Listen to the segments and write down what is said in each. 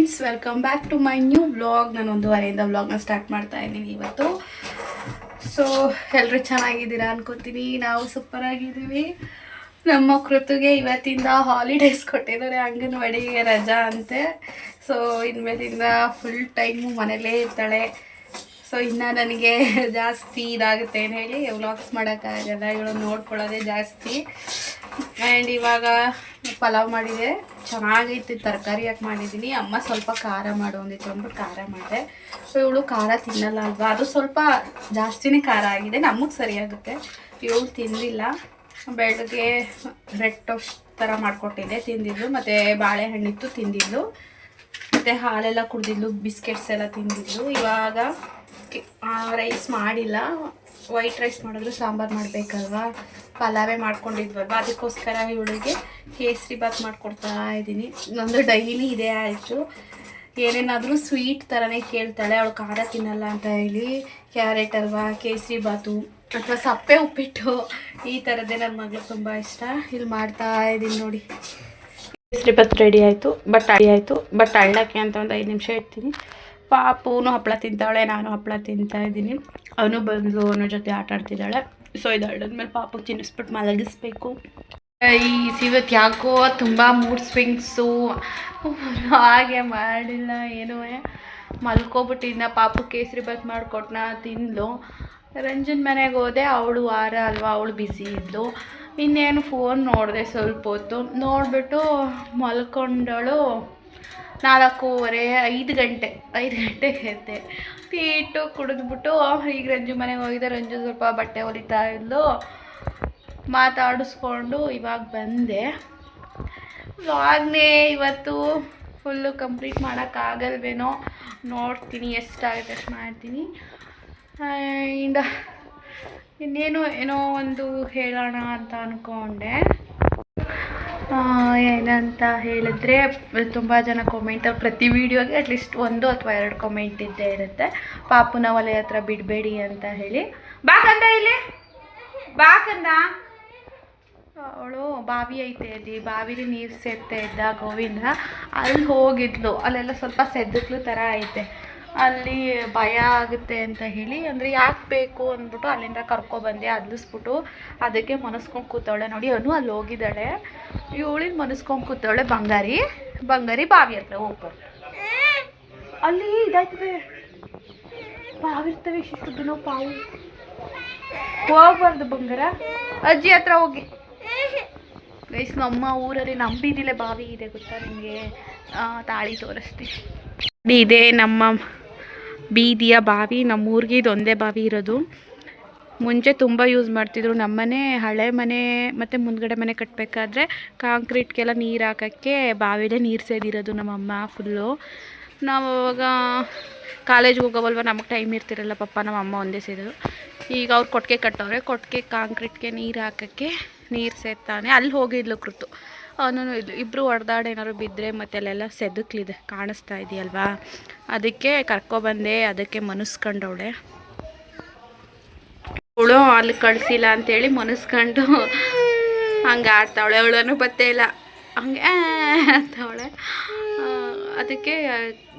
Friends welcome back to my new vlog ನಾನು ಒಂದೂವರೆಯಿಂದ ವ್ಲಾಗ್ನ ಸ್ಟಾರ್ಟ್ ಮಾಡ್ತಾ ಇದ್ದೀನಿ ಇವತ್ತು. ಸೊ ಎಲ್ಲರೂ ಚೆನ್ನಾಗಿದ್ದೀರಾ ಅನ್ಕೋತೀನಿ. ನಾವು ಸೂಪರ್ ಆಗಿದ್ದೀವಿ. ನಮ್ಮ ಕೃತಿಗೆ ಇವತ್ತಿಂದ ಹಾಲಿಡೇಸ್ ಕೊಟ್ಟಿದ್ದಾರೆ ಅಂಗನವಾಡಿಗೆ ರಜಾ ಅಂತೆ. ಸೊ ಇನ್ಮೇಲಿಂದ ಫುಲ್ ಟೈಮು ಮನೇಲೇ ಇರ್ತಾಳೆ. ಸೊ ಇನ್ನು ನನಗೆ ಜಾಸ್ತಿ ಇದಾಗುತ್ತೆ ಅಂತ ಹೇಳಿ ವ್ಲಾಗ್ಸ್ ಮಾಡೋಕ್ಕಾಗಲ್ಲ. ಇವಳು ನೋಡ್ಕೊಳ್ಳೋದೇ ಜಾಸ್ತಿ. ಆ್ಯಂಡ್ ಇವಾಗ ಪಲಾವ್ ಮಾಡಿದೆ ಚೆನ್ನಾಗೈತಿ, ತರಕಾರಿ ಹಾಕಿ ಮಾಡಿದ್ದೀನಿ ಅಮ್ಮ ಸ್ವಲ್ಪ ಖಾರ ಮಾಡು ಅಂದಿತ್ತು ಅಂದ್ಬಿಟ್ಟು ಖಾರ ಮಾಡಿದೆ. ಸೊ ಇವಳು ಖಾರ ತಿನ್ನಲ್ಲ ಅಲ್ವಾ? ಅದು ಸ್ವಲ್ಪ ಜಾಸ್ತಿನೇ ಖಾರ ಆಗಿದೆ. ನಮಗೆ ಸರಿಯಾಗುತ್ತೆ ಇವಳು ತಿಂದಿಲ್ಲ. ಬೆಳಗ್ಗೆ ಬ್ರೆಡ್ ಟೋಸ್ಟ್ ಥರ ಮಾಡಿಕೊಟ್ಟಿದ್ದೆ ತಿಂದಿದ್ದು ಮತ್ತು ಬಾಳೆಹಣ್ಣಿತ್ತು ತಿಂದಿದ್ದು ಮತ್ತು ಹಾಲೆಲ್ಲ ಕುಡ್ದಿದ್ಲು, ಬಿಸ್ಕೆಟ್ಸ್ ಎಲ್ಲ ತಿಂದಿದ್ಲು. ಇವಾಗ ರೈಸ್ ಮಾಡಿಲ್ಲ. ವೈಟ್ ರೈಸ್ ಮಾಡಿದ್ರು, ಸಾಂಬಾರು ಮಾಡಬೇಕಲ್ವಾ? ಪಲಾವೇ ಮಾಡ್ಕೊಂಡಿದ್ವಲ್ವ? ಅದಕ್ಕೋಸ್ಕರ ಇವಳಿಗೆ ಕೇಸರಿ ಬಾತ್ ಮಾಡಿಕೊಡ್ತಾ ಇದ್ದೀನಿ. ನಂದು ಡೈಲಿ ಇದೇ ಆಯಿತು. ಏನೇನಾದರೂ ಸ್ವೀಟ್ ಥರನೇ ಕೇಳ್ತಾಳೆ, ಅವಳು ಖಾರ ತಿನ್ನಲ್ಲ ಅಂತ ಹೇಳಿ. ಕ್ಯಾರೆಟ್ ಅಲ್ವಾ, ಕೇಸರಿ ಬಾತು ಅಥವಾ ಸಪ್ಪೆ ಉಪ್ಪಿಟ್ಟು, ಈ ಥರದ್ದೇ ನನ್ನ ಮಗಳು ತುಂಬ ಇಷ್ಟ. ಇಲ್ಲಿ ಮಾಡ್ತಾ ಇದ್ದೀನಿ ನೋಡಿ. ಕೇಸರಿ ಬಾತ್ ರೆಡಿ ಆಯಿತು, ಬಟ್ ಆಯಿತು. ಬಟ್ ಅಳ್ಳಕ್ಕೆ ಅಂತ ಒಂದು ಐದು ನಿಮಿಷ ಇಡ್ತೀನಿ. ಪಾಪುನು ಹಪ್ಪಳ ತಿಂತಾಳೆ, ನಾನು ಹಪ್ಪಳ ತಿಂತಾ ಇದ್ದೀನಿ. ಅವನು ಬಂದು ಅವನ ಜೊತೆ ಆಟ ಆಡ್ತಿದ್ದಾಳೆ. ಸೊ ಇದು ಅಳ್ಳದ್ಮೇಲೆ ಪಾಪು ತಿನ್ನಿಸ್ಬಿಟ್ಟು ಮಲಗಿಸ್ಬೇಕು. ಈ ಇವತ್ತು ಯಾಕೋ ತುಂಬ ಮೂಡ್ ಸ್ವಿಂಗ್ಸು ಹಾಗೆ ಮಾಡಿಲ್ಲ, ಏನೂ ಮಲ್ಕೊಬಿಟ್ಟಿದ್ನ, ಪಾಪು ಕೇಸರಿ ಬಾತ್ ಮಾಡಿಕೊಟ್ನ, ತಿಂದ್ಲು. ರಂಜನ್ ಮನೆಗೆ ಹೋದೆ, ಅವಳು ವಾರ ಅಲ್ವಾ, ಅವಳು ಬ್ಯುಸಿ ಇದ್ದು. ಇನ್ನೇನು ಫೋನ್ ನೋಡಿದೆ ಸ್ವಲ್ಪ ಹೊತ್ತು. ನೋಡಿಬಿಟ್ಟು ಮಲ್ಕೊಂಡಳು. ನಾಲ್ಕೂವರೆ, ಐದು ಗಂಟೆ, ಐದು ಗಂಟೆಗೆ ಎದ್ದೆ. ಪೀಟು ಕುಡಿದ್ಬಿಟ್ಟು ಈಗ ರಂಜು ಮನೆಗೆ ಹೋಗಿದ್ದೆ ರಂಜು ಸ್ವಲ್ಪ ಬಟ್ಟೆ ಹೊಲಿತಾ ಇದ್ಲು. ಮಾತಾಡಿಸ್ಕೊಂಡು ಇವಾಗ ಬಂದೆ. ವ್ಲಾಗ್ನೇ ಇವತ್ತು ಫುಲ್ಲು ಕಂಪ್ಲೀಟ್ ಮಾಡೋಕ್ಕಾಗಲ್ವೇನೋ ನೋಡ್ತೀನಿ ಎಷ್ಟಾಗುತ್ತೆ ಅಷ್ಟು ಮಾಡ್ತೀನಿ. ಆ್ಯಂಡ್ ಇನ್ನೇನು ಏನೋ ಒಂದು ಹೇಳೋಣ ಅಂತ ಅಂದ್ಕೊಂಡೆ ಏನಂತ ಹೇಳಿದ್ರೆ, ತುಂಬ ಜನ ಕಾಮೆಂಟ್ ಪ್ರತಿ ವೀಡಿಯೋಗೆ ಅಟ್ಲೀಸ್ಟ್ ಒಂದು ಅಥವಾ ಎರಡು ಕಾಮೆಂಟ್ ಇದ್ದೇ ಇರುತ್ತೆ. ಪಾಪುನ ಒಲೆ ಹತ್ರ ಬಿಡಬೇಡಿ ಅಂತ ಹೇಳಿ. ಬಾಕಂದ ಇಲ್ಲಿ. ಬಾಕಂದ ಅವಳು ಬಾವಿ ಐತೆ ಅಲ್ಲಿ. ಬಾವಿಲಿ ನೀರು ಸೇರ್ತಾ ಇದ್ದ ಗೋವಿಂದ. ಅಲ್ಲಿ ಹೋಗಿದ್ಲು. ಅಲ್ಲೆಲ್ಲ ಸ್ವಲ್ಪ ಸೆದ್ದಕ್ಲು ಥರ ಐತೆ. ಅಲ್ಲಿ ಭಯ ಆಗುತ್ತೆ ಅಂತ ಹೇಳಿ, ಅಂದರೆ ಯಾಕೆ ಬೇಕು ಅಂದ್ಬಿಟ್ಟು ಅಲ್ಲಿಂದ ಕರ್ಕೊಬಂದೆ ಅದ್ಲಿಸ್ಬಿಟ್ಟು ಅದಕ್ಕೆ ಮನಸ್ಕೊಂಡು ಕೂತವಳೆ. ನೋಡಿ, ಅನು ಅಲ್ಲಿ ಹೋಗಿದ್ದಾಳೆ. ಇವಳಿನ ಮನಸ್ಕೊಂಡು ಕೂತವಳೆ ಬಂಗಾರಿ. ಬಂಗಾರಿ ಬಾವಿ ಹತ್ರ ಹೋಗ್ಬಾರ್ದು ಅಲ್ಲಿ ಇದಾಯ್ತದೆ. ಬಾವಿರ್ತವೆ ಇಷ್ಟು ಪಾವು. ಹೋಗ್ಬಾರ್ದು ಬಂಗಾರ. ಅಜ್ಜಿ ಹತ್ರ ಹೋಗಿ. ಗೈಸ್, ನಮ್ಮ ಊರಲ್ಲಿ ನಂಬಿದಿಲ್ಲ ಬಾವಿ ಇದೆ ಗೊತ್ತಾ ನಿಮಗೆ? ತಾಳಿ ತೋರಿಸ್ತೀನಿ. ಇದೇ ನಮ್ಮ ಬೀದಿಯ ಬಾವಿ ನಮ್ಮ ಊರಿಗೆ ಇದೊಂದೇ ಬಾವಿ ಇರೋದು. ಮುಂಚೆ ತುಂಬ ಯೂಸ್ ಮಾಡ್ತಿದ್ರು. ನಮ್ಮನೆ ಹಳೆ ಮನೆ ಮತ್ತು ಮುಂದ್ಗಡೆ ಮನೆ ಕಟ್ಟಬೇಕಾದ್ರೆ ಕಾಂಕ್ರೀಟ್ಗೆಲ್ಲ ನೀರು ಹಾಕೋಕ್ಕೆ ಬಾವಿಲೇ ನೀರು ಸೇದಿರೋದು ನಮ್ಮಮ್ಮ ಫುಲ್ಲು ನಾವು ಅವಾಗ ಕಾಲೇಜ್ಗೆ ಹೋಗೋವಲ್ವ, ನಮಗೆ ಟೈಮ್ ಇರ್ತಿರಲ್ಲ ಪಪ್ಪ ನಮ್ಮಮ್ಮ ಒಂದೇ ಸೇದೋದು ಈಗ ಅವ್ರು ಕೊಟ್ಟಿಗೆ ಕಟ್ಟವ್ರೆ. ಕೊಟ್ಟಿಗೆ ಕಾಂಕ್ರೀಟ್ಗೆ ನೀರು ಹಾಕೋಕ್ಕೆ ನೀರು ಸೇರ್ತಾನೆ ಅಲ್ಲಿ ಹೋಗಿದ್ಲು ಕೃತು. ಅವನು ಇಬ್ಬರು ಹೊಡೆದಾಡ ಏನಾದ್ರು ಬಿದ್ದರೆ ಮತ್ತೆ ಅಲ್ಲೆಲ್ಲ ಸೆದಕ್ಲಿದೆ, ಕಾಣಿಸ್ತಾ ಇದೆಯಲ್ವಾ? ಅದಕ್ಕೆ ಕರ್ಕೊಬಂದೆ ಅದಕ್ಕೆ ಮನಸ್ಕೊಂಡವಳೆ. ಅವಳು ಅಲ್ಲಿ ಕಳಿಸಿಲ್ಲ ಅಂತೇಳಿ ಮನಸ್ಕೊಂಡು ಹಂಗೆ ಆಡ್ತಾವಳೆ ಅವಳನ್ನು ಬತ್ತೇ ಇಲ್ಲ. ಹಂಗೆ ಅಂತವಳೆ ಅದಕ್ಕೆ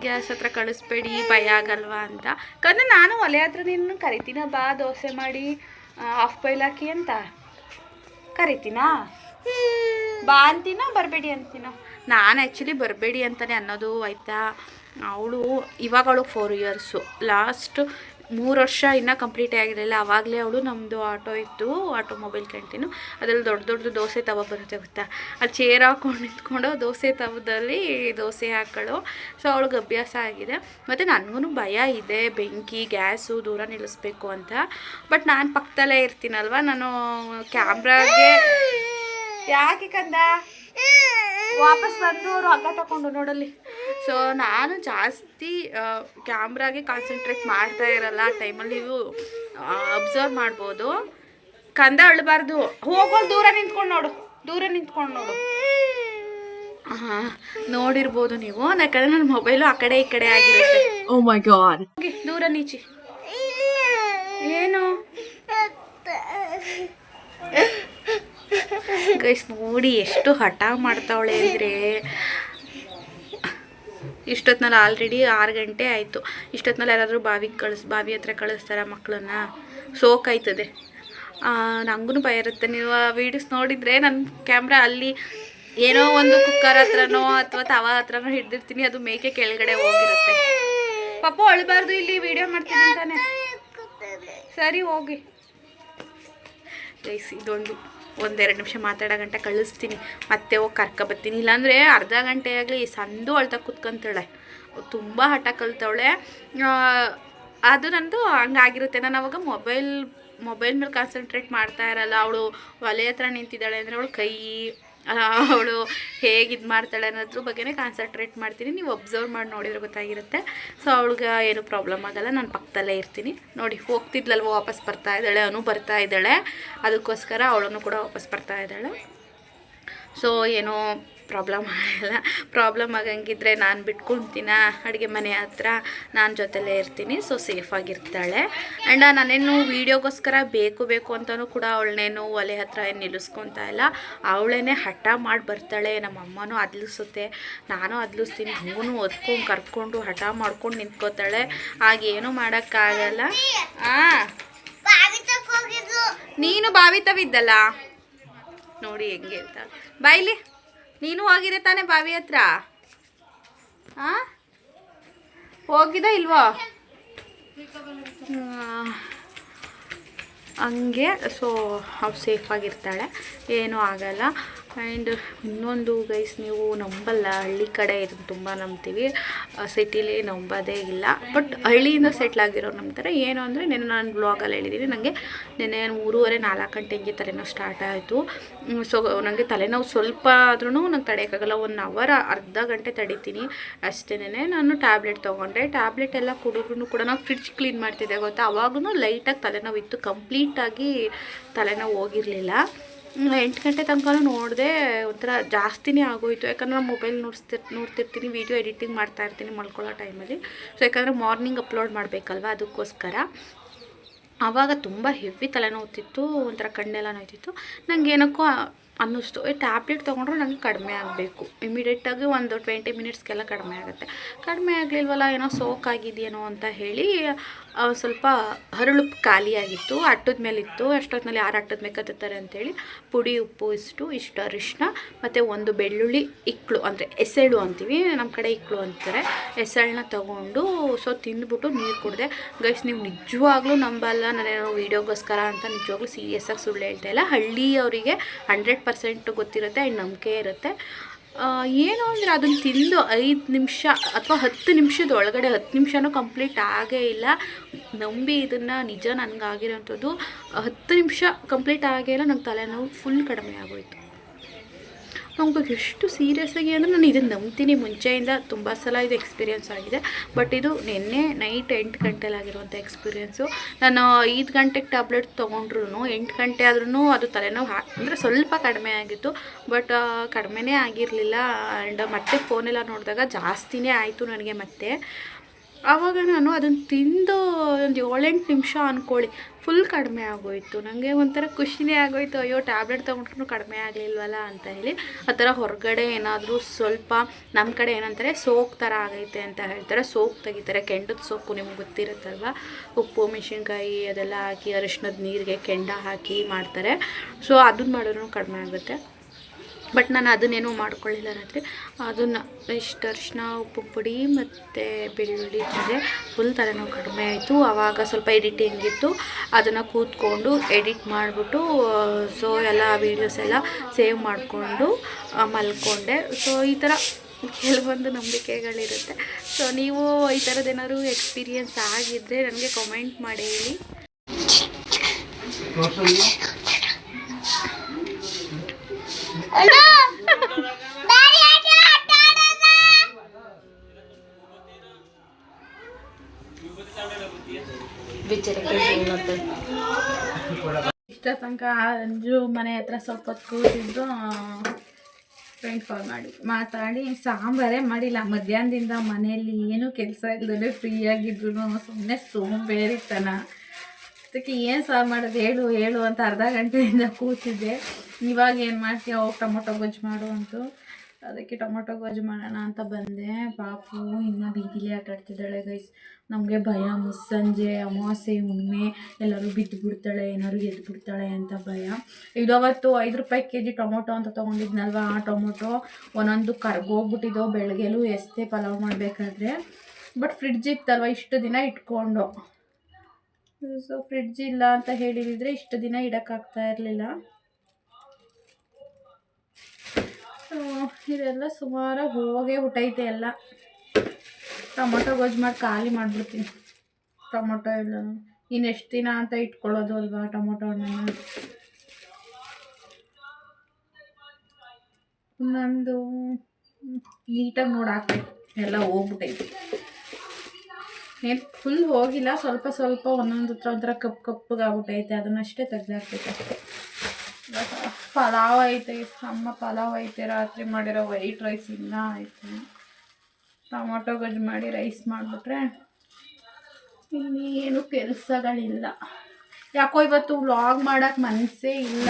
ಗ್ಯಾಸ್ ಹತ್ರ ಕಳಿಸ್ಬೇಡಿ, ಭಯ ಆಗಲ್ವಾ ಅಂತ. ಕಂದ್ರೆ ನಾನು ಒಲೆ ಹತ್ರ ನಿನ್ನ ಕರಿತೀನ? ಬಾ, ದೋಸೆ ಮಾಡಿ ಆಫ್ ಬೈಲ್ ಹಾಕಿ ಅಂತ. ಕರಿತೀನಾ? ಬಾ ಅಂತೀನೋ, ಬರಬೇಡಿ ಅಂತೀನೋ? ನಾನು ಆ್ಯಕ್ಚುಲಿ ಬರಬೇಡಿ ಅಂತಲೇ ಅನ್ನೋದು ಆಯಿತಾ? ಅವಳು ಇವಾಗ ಅವಳು ಫೋರ್ ಇಯರ್ಸು ಲಾಸ್ಟ್ ಮೂರು ವರ್ಷ ಇನ್ನೂ ಕಂಪ್ಲೀಟ್ ಆಗಿರಲಿಲ್ಲ. ಆವಾಗಲೇ ಅವಳು ನಮ್ಮದು ಆಟೋ ಇತ್ತು ಆಟೋಮೊಬೈಲ್ ಕ್ಯಾಂಟೀನು ಅದರಲ್ಲಿ ದೊಡ್ಡ ದೊಡ್ಡದು ದೋಸೆ ತವ ಬರುತ್ತೆ ಗೊತ್ತಾ? ಅಲ್ಲಿ ಚೇರ್ ಹಾಕೊಂಡು ನಿಂತ್ಕೊಂಡು ದೋಸೆ ತವದಲ್ಲಿ ದೋಸೆ ಹಾಕಳು. ಸೊ ಅವಳಿಗೆ ಅಭ್ಯಾಸ ಆಗಿದೆ. ಮತ್ತು ನನಗೂ ಭಯ ಇದೆ. ಬೆಂಕಿ ಗ್ಯಾಸು ದೂರ ನಿಲ್ಲಿಸ್ಬೇಕು ಅಂತ. ಬಟ್ ನಾನು ಪಕ್ಕದಲ್ಲೇ ಇರ್ತೀನಲ್ವ? ನಾನು ಕ್ಯಾಮ್ರಾಗೆ ಯಾಕೆ ಕಂದ? ವಾಪಸ್ ಬಂದು ಅವ್ರು ಹಗ್ಗ ತಕೊಂಡು ನೋಡಲ್ಲಿ. ಸೊ ನಾನು ಜಾಸ್ತಿ ಕ್ಯಾಮ್ರಾಗೆ ಕಾನ್ಸಂಟ್ರೇಟ್ ಮಾಡ್ತಾ ಇರಲ್ಲ. ಆ ಟೈಮಲ್ಲಿ ನೀವು ಅಬ್ಸರ್ವ್ ಮಾಡ್ಬೋದು. ಕಂದ ಅಳಬಾರ್ದು. ಹೋಗೋದು ದೂರ ನಿಂತ್ಕೊಂಡು ನೋಡು. ದೂರ ನಿಂತ್ಕೊಂಡು ನೋಡು. ಹಾಂ ನೋಡಿರ್ಬೋದು ನೀವು. ಯಾಕಂದ್ರೆ ನನ್ನ ಮೊಬೈಲು ಆ ಕಡೆ ಈ ಕಡೆ ಆಗಿರುತ್ತೆ. ಓ ಮೈ. ಹೋಗಿ ದೂರ ನೀಚಿ. ಏನು? ಗೈಸ್ ನೋಡಿ ಎಷ್ಟು ಹಠ ಮಾಡ್ತಾವಳೆ ಅಂದರೆ. ಇಷ್ಟೊತ್ತಿನಲ್ಲಿ ಆಲ್ರೆಡಿ ಆರು ಗಂಟೆ ಆಯಿತು. ಇಷ್ಟೊತ್ತಿನಲ್ಲಿ ಯಾರಾದರೂ ಬಾವಿಗೆ ಕಳಿಸ್, ಬಾವಿ ಹತ್ರ ಕಳಿಸ್ತಾರ ಮಕ್ಕಳನ್ನ ಸೋಕಾಯ್ತದೆ. ನನಗೂ ಭಯ ಇರುತ್ತೆ. ನೀವು ಆ ವೀಡಿಯೋಸ್ ನೋಡಿದರೆ ನನ್ನ ಕ್ಯಾಮ್ರಾ ಅಲ್ಲಿ ಏನೋ ಒಂದು ಕುಕ್ಕರ್ ಹತ್ರನೋ ಅಥವಾ ತವ ಹತ್ರನೋ ಹಿಡ್ದಿರ್ತೀನಿ. ಅದು ಮೇಕೆ ಕೆಳಗಡೆ ಹೋಗಿರುತ್ತೆ. ಪಾಪ ಅಳಬಾರ್ದು ಇಲ್ಲಿ ವಿಡಿಯೋ ಮಾಡ್ತೀನಿ ಅಂತಾನೆ. ಸರಿ, ಹೋಗಿ. ಗೈಸ್ ಇದೊಂದು ಒಂದೆರಡು ನಿಮಿಷ ಮಾತಾಡೋ ಗಂಟೆ ಕಳಿಸ್ತೀನಿ. ಮತ್ತೆ ಹೋಗಿ ಕರ್ಕೊಬರ್ತೀನಿ ಇಲ್ಲಾಂದರೆ ಅರ್ಧ ಗಂಟೆ ಆಗಲಿ ಸಂದು ಅಳ್ತಾ ಕುತ್ಕೊಂತಾಳೆ. ತುಂಬ ಹಠ ಕಲ್ತವಳೆ. ಅದು ನಂದು ಹಂಗಾಗಿರುತ್ತೆ ನಾನು ಅವಾಗ ಮೊಬೈಲ್ ಮೊಬೈಲ್ ಮೇಲೆ ಕಾನ್ಸಂಟ್ರೇಟ್ ಮಾಡ್ತಾ ಇರಲ್ಲ. ಅವಳು ಒಲೆ ಹತ್ರ ನಿಂತಿದ್ದಾಳೆ ಅಂದರೆ ಅವಳು ಕೈ ಅವಳು ಹೇಗೆ ಇದು ಮಾಡ್ತಾಳೆ ಅನ್ನೋದ್ರ ಬಗ್ಗೆನೇ ಕಾನ್ಸಂಟ್ರೇಟ್ ಮಾಡ್ತೀನಿ. ನೀವು ಒಬ್ಸರ್ವ್ ಮಾಡಿ ನೋಡಿದ್ರೆ ಗೊತ್ತಾಗಿರುತ್ತೆ. ಸೊ ಅವಳಿಗೆ ಏನು ಪ್ರಾಬ್ಲಮ್ ಆಗಲ್ಲ. ನಾನು ಪಕ್ಕದಲ್ಲೇ ಇರ್ತೀನಿ. ನೋಡಿ, ಹೋಗ್ತಿದ್ಲಲ್ವ, ವಾಪಸ್ ಬರ್ತಾ ಇದ್ದಾಳೆ, ಅನು ಬರ್ತಾ ಇದ್ದಾಳೆ. ಅದಕ್ಕೋಸ್ಕರ ಅವಳನ್ನು ಕೂಡ ವಾಪಸ್ ಬರ್ತಾ ಇದ್ದಾಳೆ. ಸೊ ಏನೋ ಪ್ರಾಬ್ಲಮ್ ಆಗಲ್ಲ. ಪ್ರಾಬ್ಲಮ್ ಆಗಂಗಿದ್ರೆ ನಾನು ಬಿಟ್ಕೊಳ್ತೀನ ಅಡುಗೆ ಮನೆ ಹತ್ರ ನಾನು ಜೊತೆಲೇ ಇರ್ತೀನಿ ಸೊ ಸೇಫಾಗಿರ್ತಾಳೆ ಆ್ಯಂಡ್ ನಾನೇನು ವೀಡಿಯೋಗೋಸ್ಕರ ಬೇಕು ಬೇಕು ಅಂತಲೂ ಕೂಡ ಅವಳನ್ನೇನು ಒಲೆ ಹತ್ರ ಏನು ನಿಲ್ಲಿಸ್ಕೊತಾ ಇಲ್ಲ. ಅವಳೇನೆ ಹಠ ಮಾಡಿ ಬರ್ತಾಳೆ ನಮ್ಮ ಅಮ್ಮನೂ ಅದ್ಲಿಸುತ್ತೆ ನಾನು ಅದ್ಲಿಸ್ತೀನಿ ಹಂಗೂ ಒದ್ಕೊಂಡು ಕರ್ಕೊಂಡು ಹಠ ಮಾಡ್ಕೊಂಡು ನಿಂತ್ಕೋತಾಳೆ. ಆಗೇನು ಮಾಡೋಕ್ಕಾಗಲ್ಲ. ಹಾಂ ನೀನು ಬಾವಿ ತವಿದ್ದಲ್ಲ ನೋಡಿ ಹೆಂಗೆ ಅಂತ. ಬಾಯ್ಲಿ. ನೀನು ಹೋಗಿದೆ ತಾನೇ ಬಾವಿ ಹತ್ರ? ಹಾಂ ಹೋಗಿದ ಇಲ್ವೋ? ಹಂಗೆ ಸೊ ಅವ್ ಸೇಫಾಗಿರ್ತಾಳೆ ಏನೂ ಆಗಲ್ಲ. ಆ್ಯಂಡ್ ಇನ್ನೊಂದು ಗೈಸ್ ನೀವು ನಂಬಲ್ಲ, ಹಳ್ಳಿ ಕಡೆ ಇದನ್ನು ತುಂಬ ನಂಬ್ತೀವಿ. ಸಿಟಿಲಿ ನಂಬೋದೇ ಇಲ್ಲ. ಬಟ್ ಹಳ್ಳಿಯಿಂದ ಸೆಟ್ಲ್ ಆಗಿರೋರು ನಂಬ್ತಾರೆ. ಏನು ಅಂದರೆ, ನೆನ್ನೆ ನಾನು ಬ್ಲಾಗಲ್ಲಿ ಹೇಳಿದ್ದೀನಿ ನನಗೆ ನೆನ್ನೆ ಮೂರುವರೆ, ನಾಲ್ಕು ಗಂಟೆ ಹಿಂಗೆ ತಲೆನೋವು ಸ್ಟಾರ್ಟ್ ಆಯಿತು. ಸೊ ನನಗೆ ತಲೆನೋವು ಸ್ವಲ್ಪ ಆದ್ರೂ ನಂಗೆ ತಡೆಯೋಕ್ಕಾಗಲ್ಲ ಒನ್ ಅವರ್ ಅರ್ಧ ಗಂಟೆ ತಡಿತೀನಿ. ಅಷ್ಟೇನೆ ನಾನು ಟ್ಯಾಬ್ಲೆಟ್ ತೊಗೊಂಡೆ. ಟ್ಯಾಬ್ಲೆಟ್ ಎಲ್ಲ ಕುಡಿದ್ರೂ ಕೂಡ ನಾನು ಫ್ರಿಡ್ಜ್ ಕ್ಲೀನ್ ಮಾಡ್ತಿದ್ದೆ, ಗೊತ್ತಾ? ಅವಾಗೂ ಲೈಟಾಗಿ ತಲೆನೋವು ಇತ್ತು. ಕಂಪ್ಲೀಟಾಗಿ ತಲೆನೋವು ಹೋಗಿರಲಿಲ್ಲ. ಎಂಟು ಗಂಟೆ ತನಕ ನೋಡಿದೆ ಒಂಥರ ಜಾಸ್ತಿನೇ ಆಗೋಯ್ತು. ಯಾಕಂದ್ರೆ ನಾನು ಮೊಬೈಲ್ ನೋಡಿಸ್ತಿರ್ ನೋಡ್ತಿರ್ತೀನಿ, ವೀಡಿಯೋ ಎಡಿಟಿಂಗ್ ಮಾಡ್ತಾ ಇರ್ತೀನಿ ಮಲ್ಕೊಳ್ಳೋ ಟೈಮಲ್ಲಿ. ಸೊ ಯಾಕಂದರೆ ಮಾರ್ನಿಂಗ್ ಅಪ್ಲೋಡ್ ಮಾಡಬೇಕಲ್ವ ಅದಕ್ಕೋಸ್ಕರ. ಆವಾಗ ತುಂಬ ಹೆವಿ ತಲೆನೋವುತ್ತಿತ್ತು ಒಂಥರ ಕಣ್ಣೆಲ್ಲ ನೋಯ್ತಿತ್ತು. ನನಗೆ ಏನಕ್ಕೋ ಅನ್ನಿಸ್ತು. ಈ ಟ್ಯಾಬ್ಲೆಟ್ ತೊಗೊಂಡ್ರೆ ನನಗೆ ಕಡಿಮೆ ಆಗಬೇಕು. ಇಮಿಡಿಯೇಟಾಗಿ ಒಂದು ಟ್ವೆಂಟಿ ಮಿನಿಟ್ಸ್ಗೆಲ್ಲ ಕಡಿಮೆ ಆಗುತ್ತೆ. ಕಡಿಮೆ ಆಗಲಿಲ್ವಲ್ಲ, ಏನೋ ಸೋಕಾಗಿದೆಯೇನೋ ಅಂತ ಹೇಳಿ ಸ್ವಲ್ಪ ಹರಳು ಖಾಲಿಯಾಗಿತ್ತು, ಅಟ್ಟದ ಮೇಲಿತ್ತು ಅಷ್ಟೊತ್ತಿನಲ್ಲಿ ಯಾರು ಅಟ್ಟದ ಮೇಲೆ ಕತ್ತಾರೆ ಅಂತೇಳಿ ಪುಡಿ, ಉಪ್ಪು, ಇಷ್ಟು ಇಷ್ಟು ಅರಿಶಿನ ಮತ್ತು ಒಂದು ಬೆಳ್ಳುಳ್ಳಿ ಇಕ್ಳು, ಅಂದರೆ ಎಸೆಳು ಅಂತೀವಿ, ನಮ್ಮ ಕಡೆ ಇಕ್ಳು ಅಂತಾರೆ. ಎಸಳನ್ನ ತಗೊಂಡು, ಸೊ ತಿಂದ್ಬಿಟ್ಟು ನೀರು ಕುಡಿದೆ. ಗೈಸ್, ನೀವು ನಿಜವಾಗ್ಲೂ ನಂಬಲ್ಲ ನಾನೇನೋ ವೀಡಿಯೋಗೋಸ್ಕರ ಅಂತ ನಿಜವಾಗ್ಲೂ ಸೀರಿಯಸ್ಸಾಗಿ ಸುಳ್ಳು ಹೇಳ್ತಾ ಇಲ್ಲ. ಹಳ್ಳಿಯವರಿಗೆ ಹಂಡ್ರೆಡ್ ಪರ್ಸೆಂಟ್ ಗೊತ್ತಿರುತ್ತೆ ಆ್ಯಂಡ್ ನಂಬಿಕೆ ಇರುತ್ತೆ. ಏನು ಅಂದರೆ ಅದನ್ನು ತಿಂದು ಐದು ನಿಮಿಷ ಅಥವಾ ಹತ್ತು ನಿಮಿಷದ ಒಳಗಡೆ, ಹತ್ತು ನಿಮಿಷನೂ ಕಂಪ್ಲೀಟ್ ಆಗೇ ಇಲ್ಲ. ನಂಬಿ ಇದನ್ನು ನಿಜ ನನಗಾಗಿರೋಂಥದ್ದು. ಹತ್ತು ನಿಮಿಷ ಕಂಪ್ಲೀಟ್ ಆಗೇ ಇಲ್ಲ, ನಂಗೆ ತಲೆನೋವು ಫುಲ್ ಕಡಿಮೆ ಆಗೋಯ್ತು. ನಂಗೆ ಎಷ್ಟು ಸೀರಿಯಸ್ ಆಗಿ ಅಂದರೆ ನಾನು ಇದನ್ನು ನಂಬ್ತೀನಿ. ಮುಂಚೆಯಿಂದ ತುಂಬ ಸಲ ಇದು ಎಕ್ಸ್ಪೀರಿಯೆನ್ಸ್ ಆಗಿದೆ. ಬಟ್ ಇದು ನಿನ್ನೆ ನೈಟ್ ಎಂಟು ಗಂಟೆಲಾಗಿರುವಂಥ ಎಕ್ಸ್ಪೀರಿಯೆನ್ಸು ನಾನು ಐದು ಗಂಟೆಗೆ ಟ್ಯಾಬ್ಲೆಟ್ ತೊಗೊಂಡ್ರು ಎಂಟು ಗಂಟೆ ಆದ್ರೂ ಅದು ತಲೆನೋವು ಹಾ, ಅಂದರೆ ಸ್ವಲ್ಪ ಕಡಿಮೆ ಆಗಿತ್ತು. ಬಟ್ ಕಡಿಮೆನೇ ಆಗಿರಲಿಲ್ಲ. ಆ್ಯಂಡ್ ಮತ್ತೆ ಫೋನೆಲ್ಲ ನೋಡಿದಾಗ ಜಾಸ್ತಿನೇ ಆಯಿತು ನನಗೆ ಮತ್ತೆ. ಆವಾಗ ನಾನು ಅದನ್ನು ತಿಂದು ಒಂದು ಏಳೆಂಟು ನಿಮಿಷ ಅಂದ್ಕೊಳ್ಳಿ. ಫುಲ್ ಕಡಿಮೆ ಆಗೋಯ್ತು. ನನಗೆ ಒಂಥರ ಖುಷಿನೇ ಆಗೋಯ್ತು. ಅಯ್ಯೋ ಟ್ಯಾಬ್ಲೆಟ್ ತೊಗೊಂಡ್ರು ಕಡಿಮೆ ಆಗಲಿಲ್ವಲ್ಲ ಅಂತ ಹೇಳಿ. ಆ ಥರ ಹೊರಗಡೆ ಏನಾದರೂ ಸ್ವಲ್ಪ ನಮ್ಮ ಕಡೆ ಏನಂತಾರೆ, ಸೋಕ್ ಥರ ಆಗೈತೆ ಅಂತ ಹೇಳ್ತಾರೆ. ಸೋಕ್ ತೆಗಿತಾರೆ. ಕೆಂಡದ ಸೋಪು ನಿಮ್ಗೆ ಗೊತ್ತಿರುತ್ತಲ್ವ? ಉಪ್ಪು, ಮೆಣಸಿನ್ಕಾಯಿ ಅದೆಲ್ಲ ಹಾಕಿ ಅರಿಶಿನದ ನೀರಿಗೆ ಕೆಂಡ ಹಾಕಿ ಮಾಡ್ತಾರೆ. ಸೊ ಅದನ್ನ ಮಾಡಿದ್ರೂ ಕಡಿಮೆ ಆಗುತ್ತೆ. ಬಟ್ ನಾನು ಅದನ್ನೇನೂ ಮಾಡ್ಕೊಳ್ಳಿಲ್ಲ ರಾತ್ರಿ. ಅದನ್ನು ಇಷ್ಟು ಅರಿಶಿನ, ಉಪ್ಪು ಪುಡಿ ಮತ್ತು ಬೆಳ್ಳುಳ್ಳಿ ತಿಂದರೆ ಫುಲ್ ತಲೆನೋವು ಕಡಿಮೆ ಆಯಿತು. ಆವಾಗ ಸ್ವಲ್ಪ ಎಡಿಟಿಂಗ್ ಇತ್ತು. ಅದನ್ನು ಕೂತ್ಕೊಂಡು ಎಡಿಟ್ ಮಾಡಿಬಿಟ್ಟು ಸೊ ಎಲ್ಲ ವೀಡಿಯೋಸ್ ಎಲ್ಲ ಸೇವ್ ಮಾಡಿಕೊಂಡು ಮಲ್ಕೊಂಡೆ. ಸೊ ಈ ಥರ ಕೆಲವೊಂದು ನಂಬಿಕೆಗಳಿರುತ್ತೆ. ಸೊ ನೀವು ಈ ಥರದ್ದೇನಾದ್ರು ಎಕ್ಸ್ಪೀರಿಯನ್ಸ್ ಆಗಿದ್ದರೆ ನನಗೆ ಕಮೆಂಟ್ ಮಾಡಿ ಹೇಳಿ. ಇಷ್ಟ ತನಕ ಅಂಜು ಮನೆ ಹತ್ರ ಸ್ವಲ್ಪ ಹೊತ್ತು ಕೂತಿದ್ದು ಫ್ರೆಂಡ್ ಕಾಲ್ ಮಾಡಿ. ಮಾತಾಡಿ, ಸಾಂಬಾರೇ ಮಾಡಿಲ್ಲ. ಮಧ್ಯಾಹ್ನದಿಂದ ಮನೆಯಲ್ಲಿ ಏನೂ ಕೆಲಸ ಇಲ್ಲದೆ ಫ್ರೀಯಾಗಿದ್ರು ಸುಮ್ಮನೆ ಸೋಂಬೇರಿತನ. ಅದಕ್ಕೆ ಏನು ಸಾರು ಮಾಡೋದು? ಹೇಳು ಹೇಳು ಅಂತ ಅರ್ಧ ಗಂಟೆಯಿಂದ ಕೂತಿದ್ದೆ. ಇವಾಗ ಏನು ಮಾಡ್ತೀಯ? ಹೋಗಿ ಟೊಮೊಟೊ ಗೊಜ್ಜು ಮಾಡು ಅಂತು. ಅದಕ್ಕೆ ಟೊಮೊಟೊ ಗೊಜ್ಜು ಮಾಡೋಣ ಅಂತ ಬಂದೆ. ಪಾಪು ಇನ್ನೂ ಬೀದಿಲಿ ಆಟ ಆಡ್ತಿದ್ದಾಳೆ ಗೈಸ್ ನಮಗೆ ಭಯ, ಮುಸ್ಸಂಜೆ, ಅಮಾವಾಸ್ಯೆ ಹುಣ್ಣಿಮೆ ಎಲ್ಲರೂ ಬಿದ್ದು ಬಿಡ್ತಾಳೆ, ಏನಾದ್ರು ಎದ್ದು ಬಿಡ್ತಾಳೆ ಅಂತ ಭಯ. ಇದು ಅವತ್ತು ಐದು ರೂಪಾಯಿ ಕೆ ಜಿ ಟೊಮೊಟೊ ಅಂತ ತೊಗೊಂಡಿದ್ನಲ್ವ? ಆ ಟೊಮೊಟೊ ಒಂದೊಂದು ಕರ್ಗೋಗ್ಬಿಟ್ಟಿದ್ದೋ ಬೆಳಗ್ಗೆಲೂ ಎಷ್ಟೇ ಪಲಾವ್ ಮಾಡಬೇಕಾದ್ರೆ. ಬಟ್ ಫ್ರಿಡ್ಜ್ ಇತ್ತಲ್ವ, ಇಷ್ಟು ದಿನ ಇಟ್ಕೊಂಡು. ಸೊ ಫ್ರಿಡ್ಜ್ ಇಲ್ಲ ಅಂತ ಹೇಳಿದ್ರೆ ಇಷ್ಟು ದಿನ ಇಡೋಕ್ಕಾಗ್ತಾ ಇರಲಿಲ್ಲ. ಇದೆಲ್ಲ ಸುಮಾರು ಹೋಗೇ ಬಿಟ್ಟೈತೆ ಎಲ್ಲ. ಟೊಮೊಟೊ ಗೊಜ್ಜು ಮಾಡಿ ಖಾಲಿ ಮಾಡಿಬಿಡ್ತೀನಿ. ಟೊಮೊಟೊ ಎಲ್ಲ ಇನ್ನು ಎಷ್ಟು ದಿನ ಅಂತ ಇಟ್ಕೊಳ್ಳೋದು ಅಲ್ವಾ ಟೊಮೊಟೊ ಹಣ್ಣನ್ನು ಇನ್ನೊಂದು ನೀಟಾಗಿ ನೋಡಿ ಹಾಕ್ಬೇಕು ಎಲ್ಲ ಹೋಗ್ಬಿಟ್ಟೈತೆ ಏನು ಫುಲ್ ಹೋಗಿಲ್ಲ, ಸ್ವಲ್ಪ ಸ್ವಲ್ಪ ಒಂದೊಂದು ಹತ್ರ ಒಂಥರ ಕಪ್ಪು ಕಪ್ಪಗೆ ಆಗ್ಬಿಟ್ಟೈತೆ ಅದನ್ನಷ್ಟೇ ಇವಾಗ ಪಲಾವ್ ಐತೆ, ಅಮ್ಮ ಪಲಾವ್ ಐತೆ, ರಾತ್ರಿ ಮಾಡಿರೋ ವೈಟ್ ರೈಸ್ ಇನ್ನೂ ಐತೆ. ಟೊಮೊಟೊ ಗೊಜ್ಜು ಮಾಡಿ ರೈಸ್ ಮಾಡಿಬಿಟ್ರೆ ಇನ್ನೇನು ಕೆಲಸಗಳಿಲ್ಲ. ಯಾಕೋ ಇವತ್ತು ವ್ಲಾಗ್ ಮಾಡೋಕ್ಕೆ ಮನಸ್ಸೇ ಇಲ್ಲ.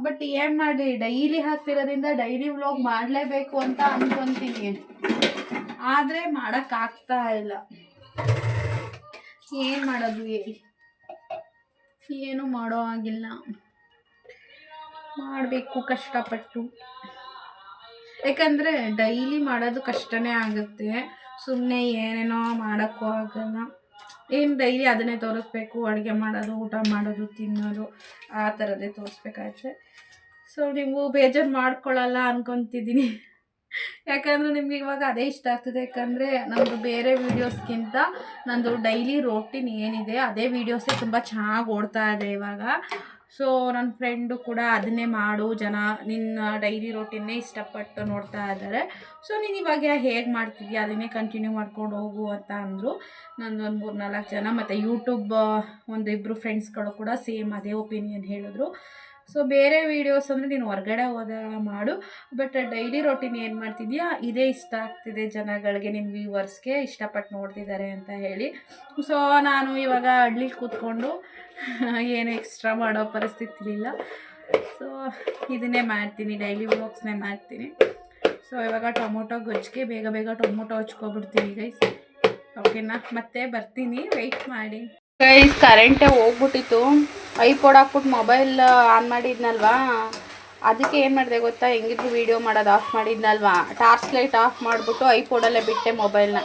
ಬಟ್ ಏನು ಮಾಡಿ ಡೈಲಿ ಹಾಕ್ತಿರೋದ್ರಿಂದ ಡೈಲಿ ವ್ಲಾಗ್ ಮಾಡಲೇಬೇಕು ಅಂತ ಅನ್ಕೊತೀನಿ. ಆದರೆ ಮಾಡೋಕ್ಕಾಗ್ತಾ ಇಲ್ಲ. ಏನು ಮಾಡೋದು ಹೇಳಿ. ಏನು ಮಾಡೋ ಆಗಿಲ್ಲ. ಮಾಡಬೇಕು, ಕಷ್ಟಪಟ್ಟು. ಯಾಕಂದರೆ ಡೈಲಿ ಮಾಡೋದು ಕಷ್ಟನೇ ಆಗುತ್ತೆ. ಸುಮ್ಮನೆ ಏನೇನೋ ಮಾಡೋಕ್ಕೂ ಆಗಲ್ಲ. ಏನು ಡೈಲಿ ಅದನ್ನೇ ತೋರಿಸ್ಬೇಕು, ಅಡುಗೆ ಮಾಡೋದು, ಊಟ ಮಾಡೋದು, ತಿನ್ನೋದು, ಆ ಥರದ್ದೇ ತೋರಿಸ್ಬೇಕಾಗುತ್ತೆ. ಸೊ ನೀವು ಬೇಜಾರು ಮಾಡ್ಕೊಳ್ಳಲ್ಲ ಅನ್ಕೊತಿದ್ದೀನಿ. ಯಾಕಂದರೆ ನಿಮ್ಗೆ ಇವಾಗ ಅದೇ ಇಷ್ಟ ಆಗ್ತದೆ. ಯಾಕಂದರೆ ನಮ್ಮದು ಬೇರೆ ವೀಡಿಯೋಸ್ಗಿಂತ ನಂದು ಡೈಲಿ ರೋಟೀನ್ ಏನಿದೆ, ಅದೇ ವೀಡಿಯೋಸೇ ತುಂಬ ಚೆನ್ನಾಗಿ ಓಡ್ತಾ ಇದೆ ಇವಾಗ. ಸೊ ನನ್ನ ಫ್ರೆಂಡು ಕೂಡ ಅದನ್ನೇ ಮಾಡು. ಜನ ನಿನ್ನ ಡೈಲಿ ರೋಟೀನ್ನೇ ಇಷ್ಟಪಟ್ಟು ನೋಡ್ತಾ ಇದ್ದಾರೆ ಸೊ ನೀನು ಇವಾಗ ಹೇಗೆ ಮಾಡ್ತಿದ್ಯಾ? ಅದನ್ನೇ ಕಂಟಿನ್ಯೂ ಮಾಡ್ಕೊಂಡು ಹೋಗು ಅಂತ ಅಂದರು. ನಂದು ಒಂದು ಮೂರು ನಾಲ್ಕು ಜನ ಮತ್ತು ಯೂಟ್ಯೂಬ್ ಒಂದು ಇಬ್ಬರು ಫ್ರೆಂಡ್ಸ್ಗಳು ಕೂಡ ಸೇಮ್ ಅದೇ ಒಪಿನಿಯನ್ ಹೇಳಿದ್ರು. ಸೊ ಬೇರೆ ವೀಡಿಯೋಸ್ ಅಂದರೆ ನೀನು ಹೊರ್ಗಡೆ ಹೋದಾಗ ಮಾಡು ಬಟ್ ಡೈಲಿ ರೊಟೀನ್ ಏನು ಮಾಡ್ತಿದ್ಯಾ? ಇದೇ ಇಷ್ಟ ಆಗ್ತಿದೆ ಜನಗಳಿಗೆ ನಿನ್ನ ವ್ಯೂವರ್ಸ್ಗೆ ಇಷ್ಟಪಟ್ಟು ನೋಡ್ತಿದ್ದಾರೆ ಅಂತ ಹೇಳಿ. ಸೊ ನಾನು ಇವಾಗ ಹಳ್ಳಿ ಕೂತ್ಕೊಂಡು ಏನು ಎಕ್ಸ್ಟ್ರಾ ಮಾಡೋ ಪರಿಸ್ಥಿತಿ ಇಲ್ಲ. ಸೊ ಇದನ್ನೇ ಮಾಡ್ತೀನಿ ಡೈಲಿ ವ್ಲಾಗ್ಸ್ನೇ ಮಾಡ್ತೀನಿ. ಸೊ ಇವಾಗ ಟೊಮೊಟೊ ಗೊಜ್ಜಿಗೆ, ಬೇಗ ಬೇಗ ಟೊಮೊಟೊ ಹಚ್ಕೊಬಿಡ್ತೀನಿ ಗೈಸ್ ಓಕೆನಾ ಮತ್ತೆ ಬರ್ತೀನಿ ವೆಯ್ಟ್ ಮಾಡಿ. ಗೈಸ್ ಕರೆಂಟೇ ಹೋಗ್ಬಿಟ್ಟಿತ್ತು. ಐಪೋಡ್ ಹಾಕ್ಬಿಟ್ಟು ಮೊಬೈಲ್ ಆನ್ ಮಾಡಿದ್ನಲ್ವಾ? ಅದಕ್ಕೆ ಏನು ಮಾಡಿದೆ ಗೊತ್ತಾ? ಹೆಂಗಿದ್ರು ವೀಡಿಯೋ ಮಾಡೋದು ಆಫ್ ಮಾಡಿದ್ನಲ್ವಾ? ಟಾರ್ಚ್ ಲೈಟ್ ಆಫ್ ಮಾಡಿಬಿಟ್ಟು ಐಪೋಡಲ್ಲೇ ಬಿಟ್ಟೆ ಮೊಬೈಲ್ನ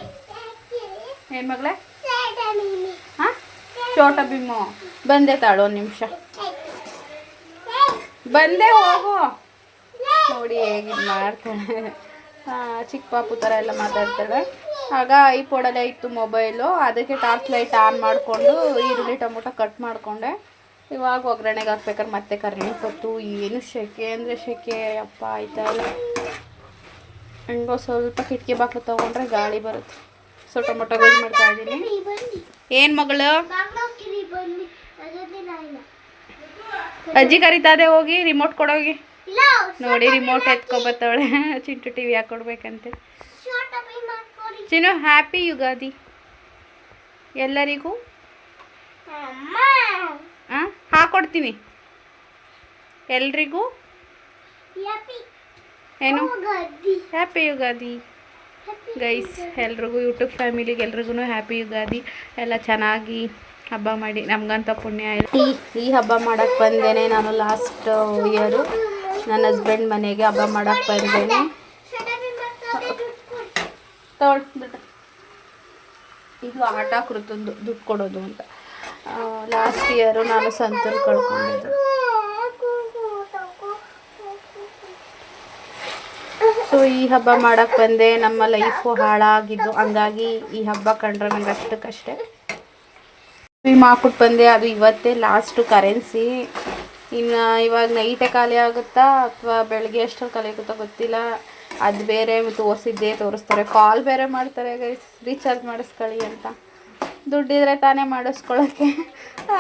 ಏನು ಮಗಳೇ? ಹಾಂ? ಚೋಟ ಬಿಮ್ಮು ಬಂದೆ ತಾಳು ಒಂದು ನಿಮಿಷ. ಬಂದೆ ಹೋಗು. ನೋಡಿ ಹೇಗಿದ್ ಮಾಡ್ತಾಳೆ ಚಿಕ್ಕ ಪಾಪು ಥರ ಎಲ್ಲ ಮಾತಾಡ್ತಾಳೆ. ಆಗ ಐಪೋಡಲ್ಲೇ ಇತ್ತು ಮೊಬೈಲು ಅದಕ್ಕೆ ಟಾರ್ಚ್ ಲೈಟ್ ಆನ್ ಮಾಡಿಕೊಂಡು ಈರುಳ್ಳಿ ಟೊಮೊಟೊ ಕಟ್ ಮಾಡಿಕೊಂಡೆ. ಇವಾಗ ಒಗ್ಗರಣೆಗೆ ಹಾಕ್ಬೇಕಾದ್ರೆ ಮತ್ತೆ ಕರೆಂಟ್ ಕೊತ್ತು ಏನು ಸೆಕೆ ಅಂದರೆ ಸೆಕೆ ಅಪ್ಪ ಆಯ್ತಾ ಹೆಂಗೋ ಸ್ವಲ್ಪ ಕಿಟಕಿ ಬಾಕ್ಲು ತೊಗೊಂಡ್ರೆ ಗಾಳಿ ಬರುತ್ತೆ. ಸೊ ಟೊಮೊಟೊ ಗೊಜ್ಜು ಮಾಡ್ತಾ ಇದ್ದೀನಿ. ಏನು ಮಗಳು? ಅಜ್ಜಿ ಕರಿತಾದೆ ಹೋಗಿ ರಿಮೋಟ್ ಕೊಡೋಗಿ. ನೋಡಿ ರಿಮೋಟ್ ಎತ್ಕೊಬತ್ತವಳೆ ಚಿಂಟು ಟಿ ವಿ ಹಾಕೊಡ್ಬೇಕಂತೆ ಚಿನ್ನು ಹ್ಯಾಪಿ ಯುಗಾದಿ. ಎಲ್ಲರಿಗೂ? ಹಾಂ ಹಾಕೊಡ್ತೀನಿ. ಎಲ್ರಿಗೂ? ಏನು? ಹ್ಯಾಪಿ ಯುಗಾದಿ. ಗೈಸ್ ಎಲ್ರಿಗೂ ಯೂಟ್ಯೂಬ್ ಫ್ಯಾಮಿಲಿಗೆ ಎಲ್ರಿಗೂ ಹ್ಯಾಪಿ ಯುಗಾದಿ. ಎಲ್ಲ ಚೆನ್ನಾಗಿ ಹಬ್ಬ ಮಾಡಿ. ನಮ್ಗಂತ ಪುಣ್ಯ ಆಯಿತು. ಈ ಈ ಹಬ್ಬ ಮಾಡಕ್ಕೆ ಬಂದೇನೆ ನಾನು ಲಾಸ್ಟ್ ಇಯರು ನನ್ನ ಹಸ್ಬೆಂಡ್ ಮನೆಗೆ ಹಬ್ಬ ಮಾಡಕ್ಕೆ ಬಂದೇನೆ. ತಗೊಳ್ ಇದು ಆಟ ಕೃತಂದು ದುಡ್ಡು ಕೊಡೋದು ಅಂತ. ಲಾಸ್ಟ್ ಇಯರು ನಾನು ಸಂತೂರು ಕಳ್ಕೊಂಡಿದ್ದೆ. ಸೊ ಈ ಹಬ್ಬ ಮಾಡಕ್ಕೆ ಬಂದೆ. ನಮ್ಮ ಲೈಫು ಹಾಳಾಗಿದ್ದು. ಹಂಗಾಗಿ ಈ ಹಬ್ಬ ಕಂಡ್ರೆ ನಂಗೆ ಅಷ್ಟಕ್ಕಷ್ಟೇ ಸ್ವಿಮ್ ಹಾಕ್ಬಿಟ್ಟು ಬಂದೆ. ಅದು ಇವತ್ತೇ ಲಾಸ್ಟು ಕರೆನ್ಸಿ ಇನ್ನು ಇವಾಗ ನೈಟೇ ಖಾಲಿ ಆಗುತ್ತಾ? ಅಥವಾ ಬೆಳಗ್ಗೆ ಅಷ್ಟರಲ್ಲಿ ಖಾಲಿ ಆಗುತ್ತಾ ಗೊತ್ತಿಲ್ಲ. ಅದು ಬೇರೆ ತೋರಿಸಿದ್ದೇ ತೋರಿಸ್ತಾರೆ. ಕಾಲ್ ಬೇರೆ ಮಾಡ್ತಾರೆ ರೀಚಾರ್ಜ್ ಮಾಡಿಸ್ಕೊಳ್ಳಿ ಅಂತ. ದುಡ್ಡಿದ್ರೆ ತಾನೇ ಮಾಡಿಸ್ಕೊಳ್ಳೋಕ್ಕೆ